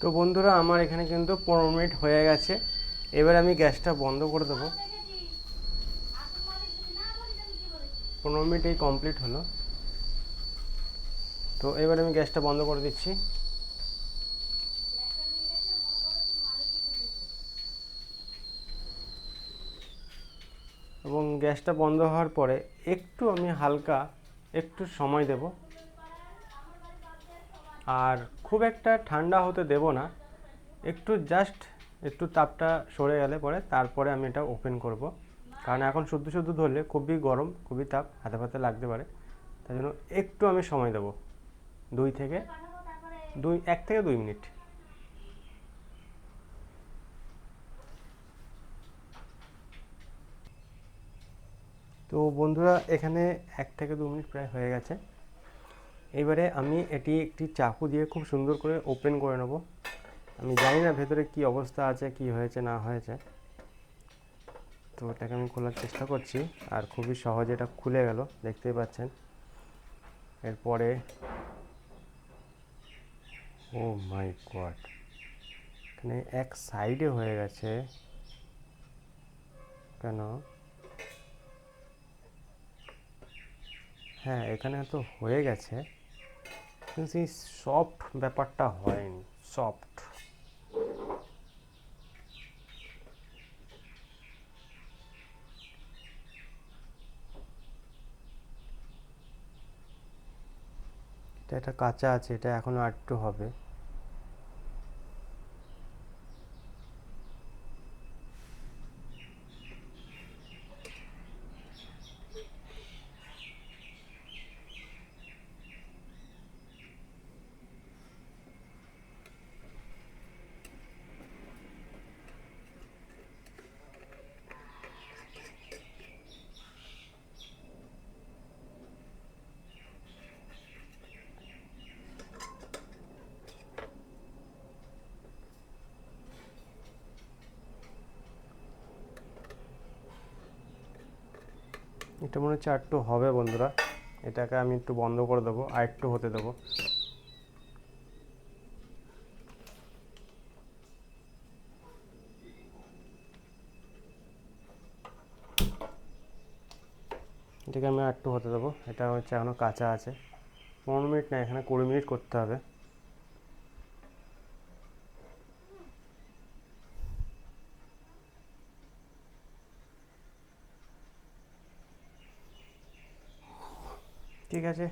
তো বন্ধুরা, আমার এখানে কিন্তু পনেরো মিনিট হয়ে গেছে। এবার আমি গ্যাসটা বন্ধ করে দেবো। পনেরো মিনিট এই কমপ্লিট হলো। তো এবার আমি গ্যাসটা বন্ধ করে দিচ্ছি। এবং গ্যাসটা বন্ধ হওয়ার পরে একটু আমি হালকা একটু সময় দেব। আর খুব একটা ঠান্ডা হতে দেব না। একটু জাস্ট একটু তাপটা সরে গেলে পরে তারপরে আমি এটা ওপেন করব। কারণ এখন শুদ্ধ শুদ্ধ ধরলে খুবই গরম, খুবই তাপ, হাতে ফাতে লাগতে পারে। তাই জন্য একটু আমি সময় দেব। দুই থেকে দুই, এক থেকে দুই মিনিট। তো বন্ধুরা, এখানে এক থেকে দু মিনিট প্রায় হয়ে গেছে। এবারে আমি এটি একটি চাকু দিয়ে খুব সুন্দর করে ওপেন করে নেব। আমি জানি না ভেতরে কি অবস্থা আছে, কি হয়েছে, না হয়েছে। তো এটাকে আমি খোলার চেষ্টা করছি, আর খুবই সহজে এটা খুলে গেল, দেখতেই পাচ্ছেন। এরপরে, ও মাই গড, এখানে এক সাইডে হয়ে গেছে। কেন? হ্যাঁ এখানে তো হয়ে গেছে। কিন্তু সেই সফট ব্যাপারটা হয়নি সফট এটা একটা কাঁচা আছে এটা এখনও একটু হবে। এটা মনে হচ্ছে আর একটু হবে বন্ধুরা। এটাকে আমি একটু বন্ধ করে দেবো, আর একটু হতে দেবো। এটাকে আমি আর একটু হতে দেবো। এটা হচ্ছে এখনও কাঁচা আছে। পনেরো মিনিট না, এখানে কুড়ি মিনিট করতে হবে। ঠিক আছে।